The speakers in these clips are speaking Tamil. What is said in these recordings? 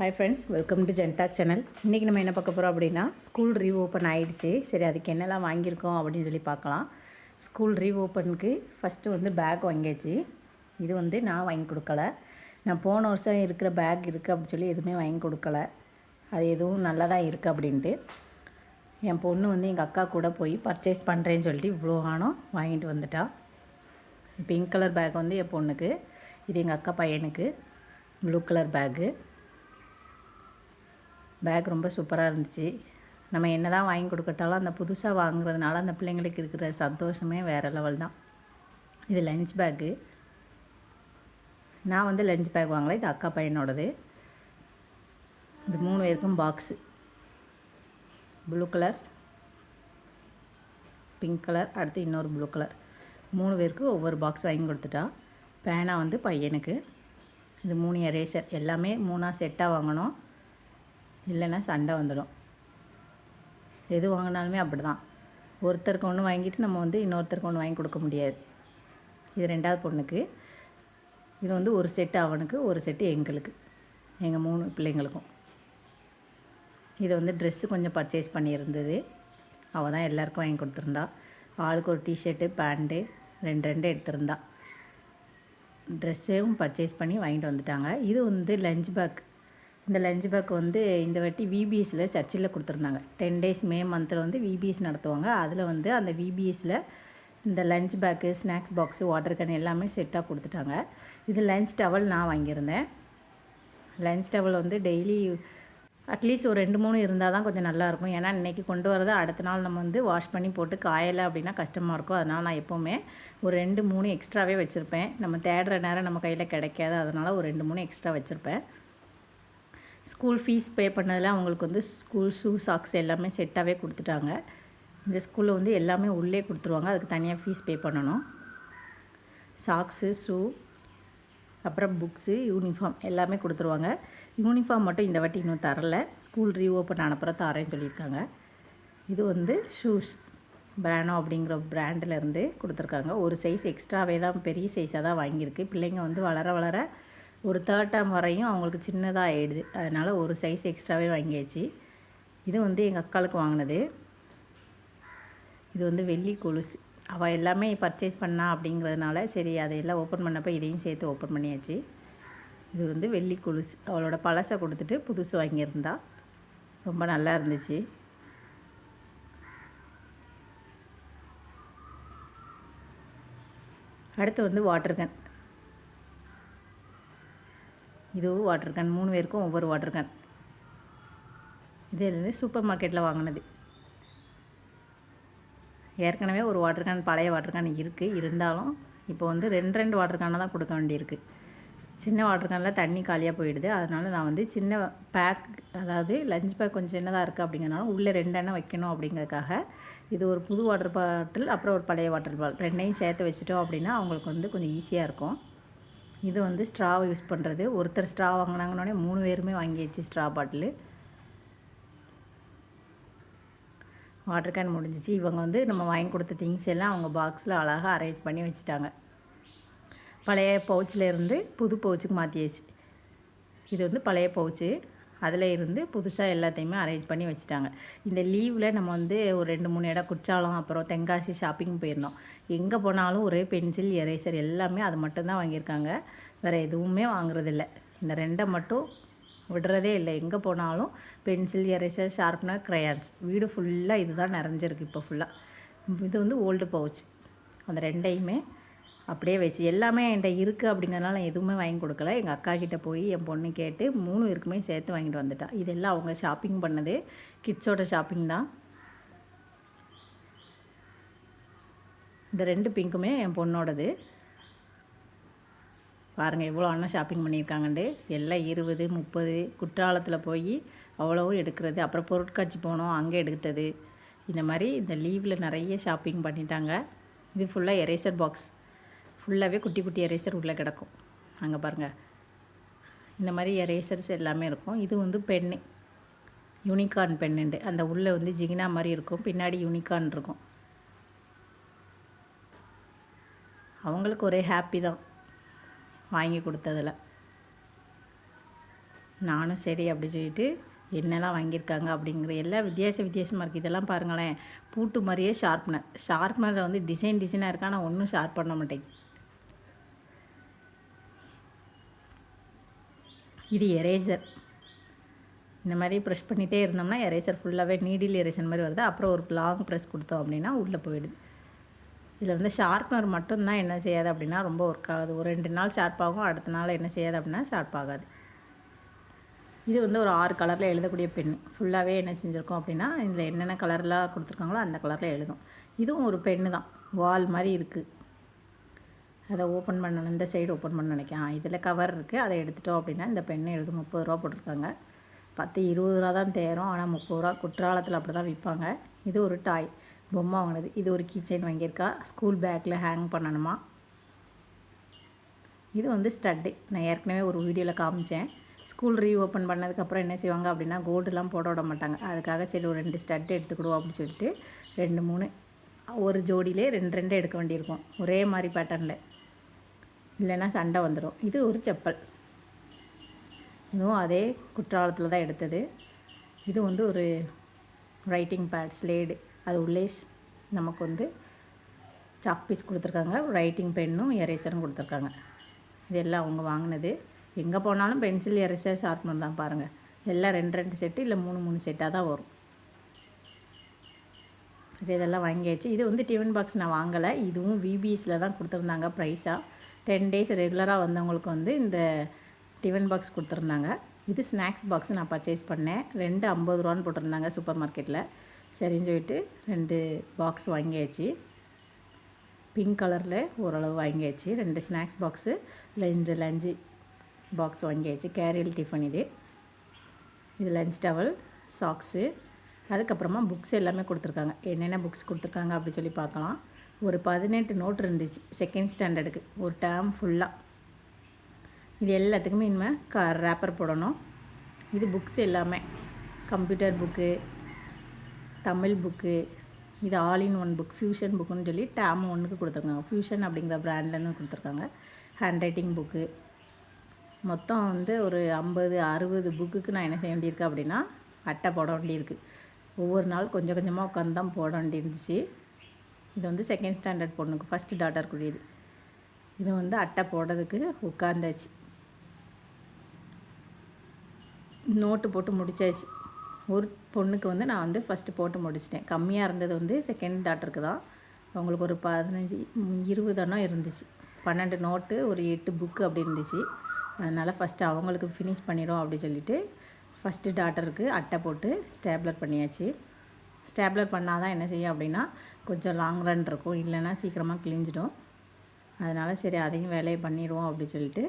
ஹாய் ஃப்ரெண்ட்ஸ் வெல்கம் டு ஜென்டாக் சேனல் இன்றைக்கி நம்ம என்ன பார்க்க போகிறோம் அப்படின்னா ஸ்கூல் ரீஓப்பன் ஆகிடுச்சு சரி அதுக்கு என்னெல்லாம் வாங்கியிருக்கோம் அப்படின்னு சொல்லி பார்க்கலாம். ஸ்கூல் ரீஓப்பனுக்கு ஃபஸ்ட்டு வந்து பேக் வாங்கியாச்சு. இது வந்து நான் வாங்கி கொடுக்கல. நான் போன வருஷம் இருக்கிற பேக் இருக்குது அப்படின்னு சொல்லி எதுவுமே வாங்கி கொடுக்கல. அது எதுவும் நல்லா தான் இருக்குது அப்படின்ட்டு. என் பொண்ணு வந்து எங்கள் அக்கா கூட போய் பர்ச்சேஸ் பண்ணுறேன்னு சொல்லிட்டு இவ்வளோ ஆணம் வாங்கிட்டு வந்துட்டா. பிங்க் கலர் பேக் வந்து என் பொண்ணுக்கு இது எங்கள் அக்கா பையனுக்கு. ப்ளூ கலர் பேக்கு பேக் ரொம்ப சூப்பராக இருந்துச்சு. நம்ம என்ன தான் வாங்கி கொடுக்கட்டாலும் அந்த புதுசாக வாங்குறதுனால அந்த பிள்ளைங்களுக்கு இருக்கிற சந்தோஷமே வேறு லெவல் தான். இது லஞ்ச் பேக்கு நான் வந்து லஞ்ச் பேக் வாங்கலை இது அக்கா பையனோடது. இது மூணு பேருக்கும் box blue colour pink colour அடுத்து இன்னொரு ப்ளூ கலர் மூணு பேருக்கு ஒவ்வொரு பாக்ஸ் வாங்கி கொடுத்துட்டா. பேனா வந்து பையனுக்கு. இது மூணு எரேசர் எல்லாமே மூணாக செட்டாக வாங்கணும். இல்லைன்னா சண்டை வந்துடும். எது வாங்கினாலுமே அப்படி தான் ஒருத்தருக்கு ஒன்று வாங்கிட்டு நம்ம வந்து இன்னொருத்தருக்கு ஒன்று வாங்கி கொடுக்க முடியாது. இது ரெண்டாவது பொண்ணுக்கு. இது வந்து ஒரு செட்டு அவனுக்கு ஒரு செட்டு எங்களுக்கு. எங்கள் மூணு பிள்ளைங்களுக்கும். இது வந்து ட்ரெஸ்ஸு கொஞ்சம் பர்ச்சேஸ் பண்ணியிருந்தது. அவள் தான் எல்லாருக்கும் வாங்கி கொடுத்துருந்தா. ஆளுக்கு ஒரு டிஷர்ட்டு பேண்ட்டு ரெண்டு ரெண்டு எடுத்திருந்தா. ட்ரெஸ்ஸையும் பர்ச்சேஸ் பண்ணி வாங்கிட்டு வந்துட்டாங்க. இது வந்து லஞ்ச் பேக் இந்த லஞ்ச் பேக் வந்து இந்த வாட்டி விபிஎஸில் சர்ச்சில் கொடுத்துருந்தாங்க. டென் டேஸ் மே மந்தில் வந்து விபிஎஸ் நடத்துவாங்க. அதில் வந்து அந்த விபிஎஸில் இந்த lunch bag snacks box water can எல்லாமே செட்டாக கொடுத்துட்டாங்க. இது லஞ்ச் டவல் நான் வாங்கியிருந்தேன். லஞ்ச் டவல் வந்து டெய்லி அட்லீஸ்ட் ஒரு ரெண்டு மூணு இருந்தால் தான் கொஞ்சம் நல்லாயிருக்கும் ஏன்னா இன்றைக்கி கொண்டு வரதை அடுத்த நாள் நம்ம வந்து வாஷ் பண்ணி போட்டு காயலை அப்படின்னா கஷ்டமாக இருக்கும். அதனால் நான் எப்போவுமே ஒரு ரெண்டு மூணு எக்ஸ்ட்ராவே வச்சுருப்பேன். நம்ம தேடுற நேரம் நம்ம கையில் கிடைக்காது. அதனால் ஒரு ரெண்டு மூணு எக்ஸ்ட்ரா வச்சுருப்பேன். ஸ்கூல் ஃபீஸ் பே பண்ணதில் அவங்களுக்கு வந்து ஸ்கூல் ஷூ சாக்ஸ் எல்லாமே செட்டாகவே கொடுத்துட்டாங்க. இந்த ஸ்கூலில் வந்து எல்லாமே உள்ளே கொடுத்துருவாங்க. அதுக்கு தனியாக ஃபீஸ் பே பண்ணணும். சாக்ஸு ஷூ அப்புறம் புக்ஸு யூனிஃபார்ம் எல்லாமே கொடுத்துருவாங்க. யூனிஃபார்ம் மட்டும் இந்த வாட்டி இன்னும் தரல. ஸ்கூல் ரீஓப்பன் அனுப்புகிற தரேன்னு சொல்லியிருக்காங்க. இது வந்து ஷூஸ் பிரானோ அப்படிங்கிற பிராண்டிலேருந்து கொடுத்துருக்காங்க. ஒரு சைஸ் எக்ஸ்ட்ராவே தான் பெரிய சைஸாக தான் வாங்கியிருக்கு. பிள்ளைங்க வந்து வளர வளர ஒரு தேர்ட் டேம் வரையும் அவங்களுக்கு சின்னதாக ஆகிடுது அதனால் ஒரு சைஸ் எக்ஸ்ட்ராவே வாங்கியாச்சு. இது வந்து எங்கள் அக்காளுக்கு வாங்கினது. இது வந்து வெள்ளி கொலுசு. அவள் எல்லாமே பர்ச்சேஸ் பண்ணா அப்படிங்கிறதுனால சரி அதையெல்லாம் ஓப்பன் பண்ணப்போ இதையும் சேர்த்து ஓப்பன் பண்ணியாச்சு. இது வந்து வெள்ளி கொலுசு. அவளோட பழசை கொடுத்துட்டு புதுசு வாங்கியிருந்தா. ரொம்ப நல்லா இருந்துச்சு. அடுத்து வந்து வாட்டர் கன் இதுவும் வாட்டர் கேன் மூணு பேருக்கும் ஒவ்வொரு வாட்டர் கேன் இது வந்து சூப்பர் மார்க்கெட்டில் வாங்கினது. ஏற்கனவே ஒரு வாட்டர் கேன் பழைய வாட்டர் கேன் இருக்குது இருந்தாலும் இப்போ வந்து ரெண்டு ரெண்டு வாட்டர் கேனை தான் கொடுக்க வேண்டியிருக்கு. சின்ன வாட்டர் கேனில் தண்ணி காலியாக போயிடுது. அதனால் நான் வந்து சின்ன பேக் அதாவது லஞ்ச் பேக் கொஞ்சம் சின்னதாக இருக்குது அப்படிங்கிறனால உள்ளே ரெண்டு எண்ணெய் வைக்கணும் அப்படிங்கிறதுக்காக இது ஒரு புது வாட்டர் பாட்டில் அப்புறம் ஒரு பழைய வாட்டர் பாட்டில் ரெண்டையும் சேர்த்து வச்சுட்டோம் அப்படின்னா அவங்களுக்கு வந்து கொஞ்சம் ஈஸியாக இருக்கும். இது வந்து ஸ்ட்ராவை யூஸ் பண்ணுறது ஒருத்தர் ஸ்ட்ரா வாங்கினாங்கன்னே மூணு பேருமே வாங்கியாச்சு ஸ்ட்ரா பாட்டிலு வாட்டர் கேன் முடிஞ்சிச்சு. இவங்க வந்து நம்ம வாங்கி கொடுத்த திங்ஸ் எல்லாம் அவங்க பாக்ஸில் அழகாக அரேஞ்ச் பண்ணி வச்சுட்டாங்க. பழைய பவுச்சில் இருந்து புது பவுச்சுக்கு மாற்றியாச்சு இது வந்து பழைய பவுச்சு அதில் இருந்து புதுசாக எல்லாத்தையுமே அரேஞ்ச் பண்ணி வச்சுட்டாங்க. இந்த லீவில் நம்ம வந்து ஒரு ரெண்டு மூணு இடம் குற்றாலம் அப்புறம் தென்காசி ஷாப்பிங் போயிருந்தோம் எங்கே போனாலும் ஒரே பென்சில் எரேசர் எல்லாமே அது மட்டும்தான் வாங்கியிருக்காங்க. வேறு எதுவுமே வாங்குறதில்ல. இந்த ரெண்டை மட்டும் விடுறதே இல்லை. எங்கே போனாலும் பென்சில் எரேசர் ஷார்ப்னர் க்ரையான்ஸ் வீடு ஃபுல்லாக இதுதான் நிறைஞ்சிருக்கு இப்போ ஃபுல்லாக இது வந்து ஓல்டு பவுச் அந்த ரெண்டையுமே அப்படியே வச்சு எல்லாமே என்கிட்ட இருக்குது அப்படிங்கிறனால நான் எதுவுமே வாங்கி கொடுக்கல. எங்கள் அக்கா கிட்டே போய் என் பொண்ணு கேட்டு மூணு பேருக்குமே சேர்த்து வாங்கிட்டு வந்துட்டா. இதெல்லாம் அவங்க ஷாப்பிங் பண்ணது. கிட்ஸோட ஷாப்பிங் தான். இந்த ரெண்டு பிங்க்குமே என் பொண்ணோடது. பாருங்கள் எவ்வளோ அண்ணன் ஷாப்பிங் பண்ணியிருக்காங்கண்டு எல்லாம் இருபது முப்பது குற்றாலத்தில் போய் அவ்வளவும் எடுக்கிறது. அப்புறம் பொருட்காட்சி போனோம் அங்கே எடுத்தது. இந்த மாதிரி இந்த லீவில் நிறைய ஷாப்பிங் பண்ணிட்டாங்க. இது ஃபுல்லாக எரேசர் பாக்ஸ் ஃபுல்லாகவே குட்டி குட்டி எரேசர் உள்ளே கிடக்கும். அங்கே பாருங்கள் இந்த மாதிரி எரேசர்ஸ் எல்லாமே இருக்கும். இது வந்து பென்னு. யூனிகார்ன் பெண்ணுண்டு அந்த உள்ளே வந்து ஜிகினா மாதிரி இருக்கும். பின்னாடி யூனிகார்ன் இருக்கும். அவங்களுக்கு ஒரே ஹாப்பி தான். வாங்கி கொடுத்ததில். நானும் சரி அப்படி சொல்லிட்டு என்னெல்லாம் வாங்கியிருக்காங்க அப்படிங்கிற எல்லாம் வித்தியாச வித்தியாசமாக இருக்குது இதெல்லாம் பாருங்களேன். பூட்டு மாதிரியே ஷார்ப்னர் ஷார்ப்னரில் வந்து டிசைன் டிசைனாக இருக்கா. ஆனால் ஒன்றும் ஷார்ப் பண்ண மாட்டேங்குது. இது எரேசர் இந்த மாதிரி ப்ரெஷ் பண்ணிகிட்டே இருந்தோம்னா எரேசர் ஃபுல்லாகவே நீடில் எரேசர் மாதிரி வருது. அப்புறம் ஒரு லாங் ப்ரெஸ் கொடுத்தோம் அப்படின்னா உள்ளே போயிடுது. இதில் வந்து ஷார்ப்னர் மட்டும்தான் என்ன செய்யாது அப்படின்னா ரொம்ப ஒர்க் ஆகுது. ஒரு ரெண்டு நாள் ஷார்ப் ஆகும் அடுத்த நாள் என்ன செய்யாது அப்படின்னா ஷார்ப் ஆகாது. இது வந்து ஒரு ஆறு கலரில் எழுதக்கூடிய பெண் ஃபுல்லாகவே என்ன செஞ்சுருக்கோம் அப்படின்னா இதில் என்னென்ன கலர்லாம் கொடுத்துருக்காங்களோ அந்த கலரில் எழுதும். இதுவும் ஒரு பென்னு தான். வால் மாதிரி இருக்குது அதை ஓப்பன் பண்ணணும். இந்த சைடு ஓப்பன் பண்ண நினைக்கிறேன். இதில் கவர் இருக்குது அதை எடுத்துட்டோம் அப்படின்னா இந்த பெண்ணை எழுது முப்பது ரூபா போட்டிருக்காங்க. பத்து இருபது ரூபா தான் தேரும். ஆனால் முப்பது ரூபா குற்றாலத்தில் அப்படி தான் விற்பாங்க. இது ஒரு டாய் பொம்மை வாங்கினது. இது ஒரு கீச்சைன் வாங்கியிருக்கா. ஸ்கூல் பேக்கில் ஹேங் பண்ணணுமா? இது வந்து ஸ்டட்டு நான் ஏற்கனவே ஒரு வீடியோவில் காமிச்சேன். ஸ்கூல் ரீ ஓப்பன் பண்ணதுக்கப்புறம் என்ன செய்வாங்க அப்படின்னா கோல்டுலாம் போட விட மாட்டாங்க. அதுக்காக சரி ஒரு ரெண்டு ஸ்டட்டு எடுத்துக்கிடுவோம் அப்படின்னு சொல்லிட்டு ரெண்டு மூணு ஒரு ஜோடியிலே ரெண்டு ரெண்டு எடுக்க வேண்டியிருக்கும். ஒரே மாதிரி பேட்டர்னில் இல்லைன்னா சண்டை வந்துடும் இது ஒரு செப்பல். இதுவும் அதே குற்றாலத்தில் தான் எடுத்தது. இது வந்து ஒரு ரைட்டிங் பேட் ஸ்லேடு அது உள்ளே நமக்கு வந்து சாக் பீஸ் கொடுத்துருக்காங்க. ரைட்டிங் பென்னும் எரேசரும் கொடுத்துருக்காங்க. இதெல்லாம் அவங்க வாங்கினது. எங்கே போனாலும் பென்சில் எரேசர் ஷார்ப்னர் தான் பாருங்கள் எல்லாம் ரெண்டு ரெண்டு செட்டு இல்லை மூணு மூணு செட்டாக தான் வரும். சரி இதெல்லாம் வாங்கியாச்சு. இது வந்து டிஃபன் பாக்ஸ் நான் வாங்கலை. இதுவும் விபிஎஸில் தான் கொடுத்துருந்தாங்க ப்ரைஸாக டென் டேஸ் ரெகுலராக வந்தவங்களுக்கு வந்து இந்த டிஃபன் பாக்ஸ் கொடுத்துருந்தாங்க. இது ஸ்நாக்ஸ் பாக்ஸ் நான் பர்ச்சேஸ் பண்ணேன். ரெண்டு ஐம்பது ரூபான்னு போட்டிருந்தாங்க சூப்பர் மார்க்கெட்டில் சரின்னு சொல்லிட்டு ரெண்டு பாக்ஸ் வாங்கியாச்சு. பிங்க் கலரில் ஓரளவு வாங்கியாச்சு. ரெண்டு ஸ்நாக்ஸ் பாக்ஸு ரெண்டு லஞ்சு பாக்ஸ் வாங்கியாச்சு. கேரியல் டிஃபன் இது. இது லஞ்ச் டவல் சாக்ஸு அதுக்கப்புறமா புக்ஸ் எல்லாமே கொடுத்துருக்காங்க. என்னென்ன புக்ஸ் கொடுத்துருக்காங்க அப்படி சொல்லி பார்க்கலாம். ஒரு பதினெட்டு நோட் இருந்துச்சு செகண்ட் ஸ்டாண்டர்டுக்கு ஒரு டேர்ம் ஃபுல்லாக இது எல்லாத்துக்குமே இனிமேல் க ரேப்பர் போடணும். இது புக்ஸ் எல்லாமே. கம்ப்யூட்டர் புக்கு தமிழ் புக்கு இது all in one book fusion புக்குன்னு சொல்லி டேம் ஒன்றுக்கு கொடுத்துருக்காங்க. ஃபியூஷன் அப்படிங்கிற ப்ராண்ட்லன்னு கொடுத்துருக்காங்க. ஹேண்ட் ரைட்டிங் புக்கு மொத்தம் வந்து ஒரு ஐம்பது அறுபது புக்குக்கு நான் என்ன செய்ய வேண்டியிருக்கு அப்படின்னா அட்டை போட வேண்டியிருக்கு. ஒவ்வொரு நாள் கொஞ்சம் கொஞ்சமாக உட்காந்து தான் போட வேண்டியிருந்துச்சு. இது வந்து செகண்ட் ஸ்டாண்டர்ட் பொண்ணுக்கு ஃபஸ்ட்டு டாட்டருக்குரியது இது வந்து அட்டை போடுறதுக்கு உட்காந்தாச்சு நோட்டு போட்டு முடிச்சாச்சு. ஒரு பொண்ணுக்கு வந்து நான் வந்து ஃபஸ்ட்டு போட்டு முடிச்சிட்டேன். கம்மியாக இருந்தது வந்து செகண்ட் டாட்டருக்கு தான். அவங்களுக்கு ஒரு பதினஞ்சு இருபதுனா இருபது இருந்துச்சு. பன்னெண்டு நோட்டு ஒரு எட்டு புக்கு அப்படி இருந்துச்சு. அதனால் ஃபஸ்ட்டு அவங்களுக்கு ஃபினிஷ் பண்ணிடும் அப்படி சொல்லிட்டு ஃபஸ்ட்டு டாட்டருக்கு அட்டை போட்டு ஸ்டேப்லர் பண்ணியாச்சு. ஸ்டேப்லர் பண்ணால் தான் என்ன செய்யும் அப்படின்னா கொஞ்சம் லாங் ரன் இருக்கும். இல்லைன்னா சீக்கிரமாக கிழிஞ்சிடும். அதனால் சரி அதையும் வேலையை பண்ணிடுவோம் அப்படி சொல்லிட்டு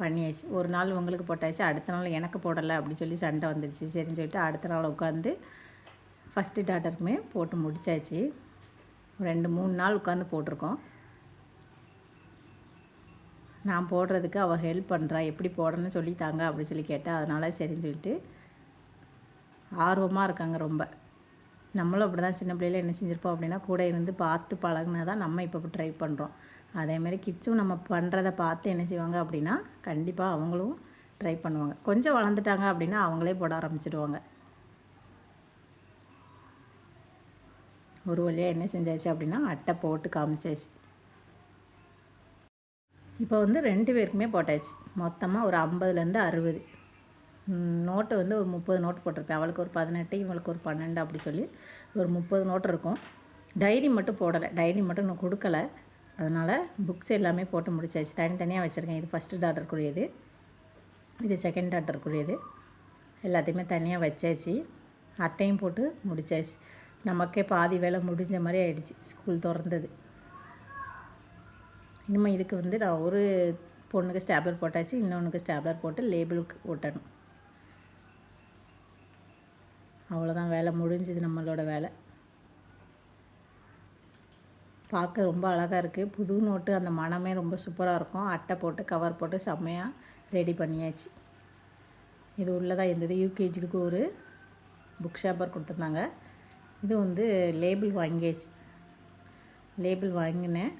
பண்ணியாச்சு. ஒரு நாள் உங்களுக்கு போட்டாச்சு அடுத்த நாள் எனக்கு போடலை அப்படி சொல்லி சண்டை வந்துடுச்சு. சரின்னு சொல்லிட்டு அடுத்த நாள் உட்காந்து ஃபஸ்ட்டு டாட்டருக்குமே போட்டு முடிச்சாச்சு. ரெண்டு மூணு நாள் உட்காந்து போட்டிருக்கோம். நான் போடுறதுக்கு அவள் ஹெல்ப் பண்ணுறா எப்படி போடணும்னு சொல்லி தாங்க சொல்லி கேட்டேன் அதனால் சரின்னு சொல்லிட்டு ஆர்வமாக இருக்காங்க ரொம்ப. நம்மளும் அப்படி தான் சின்ன பிள்ளையில என்ன செஞ்சுருப்போம் அப்படின்னா கூட இருந்து பார்த்து பழகினா தான் நம்ம இப்போ ட்ரை பண்ணுறோம் அதேமாதிரி கிட்ஸும் நம்ம பண்ணுறத பார்த்து என்ன செய்வாங்க அப்படின்னா கண்டிப்பாக அவங்களும் ட்ரை பண்ணுவாங்க. கொஞ்சம் வளர்ந்துட்டாங்க அப்படின்னா அவங்களே போட ஆரம்பிச்சிடுவாங்க. ஒரு வழியாக என்ன செஞ்சாச்சு அப்படின்னா அட்டை போட்டு காமிச்சாச்சு. இப்போ வந்து ரெண்டு பேருக்குமே போட்டாச்சு. மொத்தமாக ஒரு ஐம்பதுலேருந்து அறுபது. நோட்டு வந்து ஒரு முப்பது நோட்டு போட்டிருப்பேன். அவளுக்கு ஒரு பதினெட்டு இவளுக்கு ஒரு பன்னெண்டு அப்படி சொல்லி ஒரு முப்பது நோட்டு இருக்கும். டைரி மட்டும் போடலை. டைரி மட்டும் நான் கொடுக்கல. அதனால் புக்ஸ் எல்லாமே போட்டு முடிச்சாச்சு. தனித்தனியாக வச்சுருக்கேன். இது ஃபஸ்ட்டு டாட்டருக்குரியது இது செகண்ட் டாட்டருக்குரியது எல்லாத்தையுமே தனியாக வச்சாச்சு. அட்டையும் போட்டு முடிச்சாச்சு. நமக்கே பாதி வேலை முடிஞ்ச மாதிரி ஆயிடுச்சு. ஸ்கூல் திறந்தது. இனிமேல் இதுக்கு வந்து நான் ஒரு பொண்ணுக்கு ஸ்டாப்லர் போட்டாச்சு. இன்னொன்றுக்கு ஸ்டாப்லர் போட்டு லேபிளுக்கு ஒட்டணும். அவ்வளோதான் வேலை முடிஞ்சுது நம்மளோட வேலை. பார்க்க ரொம்ப அழகாக இருக்குது புது நோட்டு அந்த மனமே ரொம்ப சூப்பராக இருக்கும். அட்டை போட்டு கவர் போட்டு செம்மையாக ரெடி பண்ணியாச்சு. இது உள்ளே தான் இருந்தது யூகேஜிக்கு ஒரு புக் ஷாப்பர் கொடுத்துருந்தாங்க. இது வந்து லேபிள் வாங்கியாச்சு. லேபிள் வாங்கினேன்.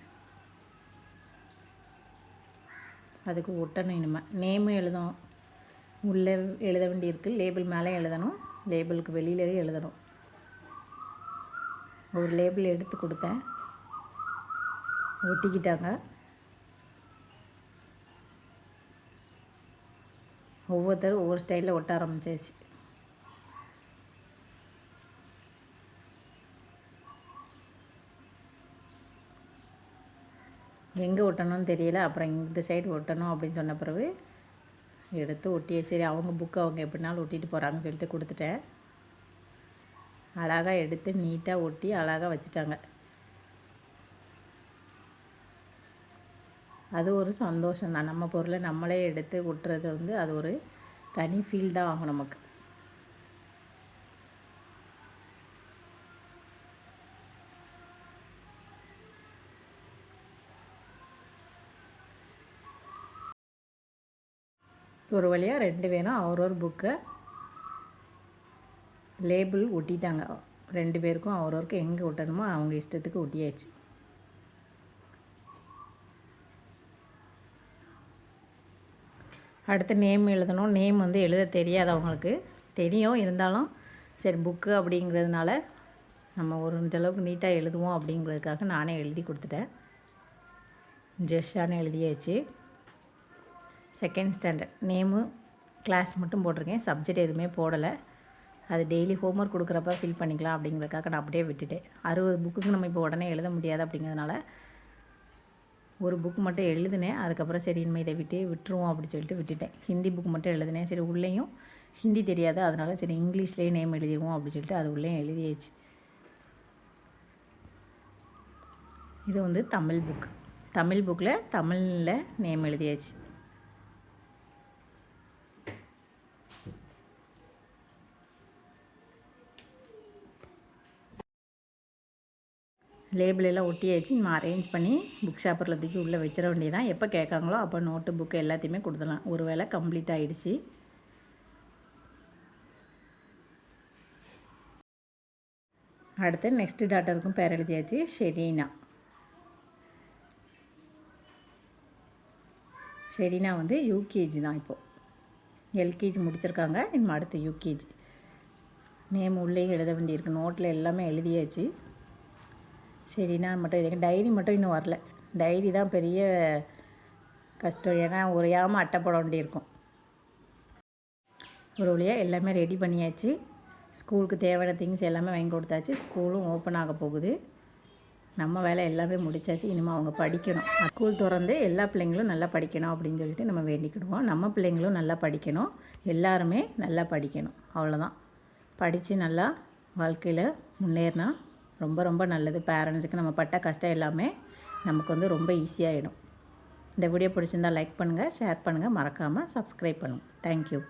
அதுக்கு ஒட்டணும் இனிமேல் நேமும் எழுதணும். உள்ளே எழுத வேண்டியிருக்கு. லேபிள் மேலே எழுதணும். லேபிளுக்கு வெளியிலேயே எழுதணும். ஒரு லேபிள் எடுத்து கொடுத்தேன். ஒட்டிக்கிட்டாங்க. ஒவ்வொருத்தரும் ஒவ்வொரு ஸ்டைலில் ஒட்ட ஆரம்பிச்சாச்சு. எங்கே ஒட்டணும்னு தெரியல அப்புறம் இந்த சைடு ஒட்டணும் அப்படின்னு சொன்ன பிறகு எடுத்து ஒட்டியே சரி அவங்க புக்கு அவங்க எப்படினாலும் ஒட்டிட்டு போகிறாங்கன்னு சொல்லிட்டு கொடுத்துட்டேன். அழகாக எடுத்து நீட்டாக ஒட்டி அழகாக வச்சுட்டாங்க. அது ஒரு சந்தோஷம் தான் நம்ம பொருளை நம்மளே எடுத்து ஒட்டுறது வந்து அது ஒரு தனி ஃபீல் தான் ஆகும் நமக்கு. ஒரு வழியாக ரெண்டு பேரும் அவர் ஒரு புக்கை லேபிள் ஒட்டிட்டாங்க. ரெண்டு பேருக்கும் அவரவருக்கு எங்கே ஒட்டணுமோ அவங்க இஷ்டத்துக்கு ஒட்டியாச்சு. அடுத்து நேம் எழுதணும். நேம் வந்து எழுத தெரியாது அவங்களுக்கு. தெரியும் இருந்தாலும் சரி புக்கு அப்படிங்கிறதுனால நம்ம ஒரு அளவுக்கு நீட்டாக எழுதுவோம் அப்படிங்கிறதுக்காக நானே எழுதி கொடுத்துட்டேன். ஜெஷான்னு எழுதியாச்சு. செகண்ட் ஸ்டாண்டர்ட் நேமு கிளாஸ் மட்டும் போட்டிருக்கேன். சப்ஜெக்ட் எதுவுமே போடலை. அது டெய்லி ஹோம்ஒர்க் கொடுக்குறப்ப ஃபில் பண்ணிக்கலாம் அப்படிங்கிறதுக்காக நான் அப்படியே விட்டுட்டேன். அறுபது புக்குக்கு நம்ம இப்போ உடனே எழுத முடியாது அப்படிங்கிறதுனால ஒரு புக் மட்டும் எழுதினேன். அதுக்கப்புறம் சரி இனிமேல் இதை விட்டு விட்டுருவோம் அப்படின்னு சொல்லிட்டு விட்டுட்டேன். ஹிந்தி புக் மட்டும் எழுதினேன். சரி உள்ளேயும் ஹிந்தி தெரியாது. அதனால் சரி இங்கிலீஷ்லேயே நேம் எழுதிடுவோம் அப்படின்னு சொல்லிட்டு அது உள்ளேயும் எழுதியாச்சு. இது வந்து தமிழ் புக் தமிழ் புக்கில் தமிழில் நேம் எழுதியாச்சு. லேபிளெல்லாம் ஒட்டியாச்சு. நம்ம அரேஞ்ச் பண்ணி புக் ஷாப்பரில் தூக்கி உள்ளே வச்சிட வேண்டியதான் எப்போ கேட்காங்களோ அப்போ நோட்டு புக்கு எல்லாத்தையுமே கொடுத்துடலாம். ஒரு வேளை கம்ப்ளீட் ஆகிடுச்சு அடுத்து நெக்ஸ்ட்டு டாட்டருக்கும் பேர் எழுதியாச்சு. ஷெரீனா. ஷெரீனா வந்து யூகேஜி தான் இப்போது எல்கேஜி முடிச்சிருக்காங்க. இன்னும் அடுத்து யூகேஜி நேம் உள்ளே எழுத வேண்டியிருக்கு. நோட்டில் எல்லாமே எழுதியாச்சு. சரி நான் மட்டும் இதுக்கு டைரி மட்டும் இன்னும் வரல. டைரி தான் பெரிய கஷ்டம். ஏன்னா உரையாமல் அட்டைப்பட வேண்டியிருக்கும். ஒரு வழியாக எல்லாமே ரெடி பண்ணியாச்சு. ஸ்கூலுக்கு தேவையான திங்ஸ் எல்லாமே வாங்கி கொடுத்தாச்சு. ஸ்கூலும் ஓப்பன் ஆக போகுது. நம்ம வேலை எல்லாமே முடித்தாச்சு இனிமேல் அவங்க படிக்கணும். ஸ்கூல் திறந்து எல்லா பிள்ளைங்களும் நல்லா படிக்கணும் அப்படின்னு சொல்லிட்டு நம்ம வேண்டிக்கிடுவோம். நம்ம பிள்ளைங்களும் நல்லா படிக்கணும். எல்லாருமே நல்லா படிக்கணும். அவ்வளோதான் படித்து நல்லா வாழ்க்கையில் முன்னேறினா ரொம்ப ரொம்ப நல்லது. பேரண்ட்ஸுக்கு நம்ம பட்ட கஷ்டம் எல்லாமே நமக்கு வந்து ரொம்ப ஈஸியாகிடும் இந்த வீடியோ பிடிச்சிருந்தால் லைக் பண்ணுங்கள் ஷேர் பண்ணுங்கள் மறக்காமல் சப்ஸ்கிரைப் பண்ணுங்கள் தேங்க்யூ